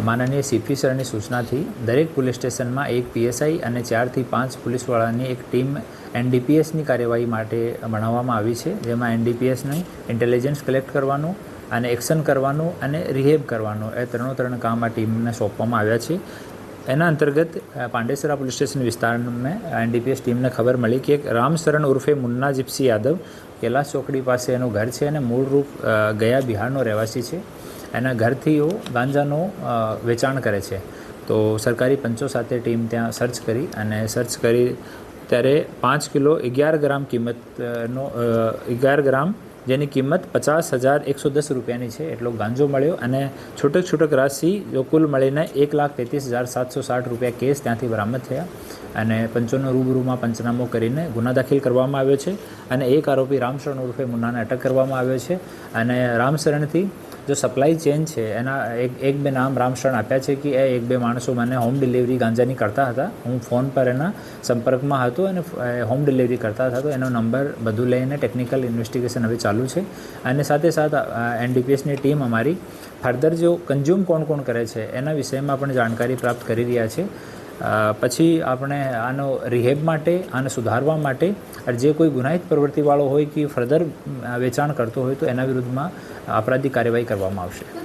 માનનીય સીપી સરની સૂચનાથી દરેક પોલીસ સ્ટેશનમાં એક પીએસઆઈ અને ચારથી પાંચ પોલીસવાળાની એક ટીમ એનડીપીએસની કાર્યવાહી માટે બનાવવામાં આવી છે, જેમાં એનડીપીએસની ઇન્ટેલિજન્સ કલેક્ટ કરવાનું અને એક્શન કરવાનું અને રિહેબ કરવાનું એ ત્રણો ત્રણ કામ આ ટીમને સોંપવામાં આવ્યા છે. એના અંતર્ગત પાંડેસરા પોલીસ સ્ટેશન વિસ્તારમાં એનડીપીએસ ટીમને ખબર મળી કે એક રામશરણ ઉર્ફે મુન્ના જીપ્સી યાદવ કૈલાસ ચોકડી પાસે એનું ઘર છે અને મૂળરૂપ રૂપ ગયા બિહારનો રહેવાસી છે. એના ઘરથી એ ગાંજાનો વેચાણ કરે છે. તો સરકારી પંચો સાથે ટીમ ત્યાં સર્ચ કરી અને સર્ચ કરી ત્યારે પાંચ કિલો અગિયાર ગ્રામ કિંમતનો અગિયાર ગ્રામ જેની કિંમત પચાસ હજાર એકસો દસ રૂપિયાની છે. એટલો ગાંજો મળ્યો અને છૂટક છૂટક રાશિ જો કુલ મળીને એક લાખ તેત્રીસ હજાર સાતસો સાઠ રૂપિયા કેસ ત્યાંથી બરામદ થયા અને પંચોનો રૂબરૂમાં પંચનામો કરીને ગુના દાખલ કરવામાં આવ્યો છે અને એક આરોપી રામશરણ ઉર્ફે મુન્નાને અટક કરવામાં આવ્યો છે અને રામશરણથી જો સપ્લાય ચેન છે, એના એક એક બે નામ રામશરણ આપ્યા છે કે એ એક બે માણસો મને હોમ ડિલિવરી ગાંજાની કરતા હતા. હું ફોન પર એના સંપર્કમાં હતો અને હોમ ડિલિવરી કરતા હતા. તો એનો નંબર બધું લઈને ટેકનિકલ ઇન્વેસ્ટિગેશન હવે ચાલુ છે. અને સાથે સાથે એનડીપીએસની ટીમ અમારી ફર્ધર જો કન્ઝ્યુમ કોણ કોણ કરે છે, એના વિષયમાં પણ જાણકારી પ્રાપ્ત કરી રહ્યા છે. પછી આપણે આનો રિહેબ માટે, આને સુધારવા માટે, અને જે કોઈ ગુનાહિત પ્રવૃત્તિવાળો હોય કે ફર્ધર વેચાણ કરતો હોય તો એના વિરુદ્ધમાં અપરાધિક કાર્યવાહી કરવામાં આવશે.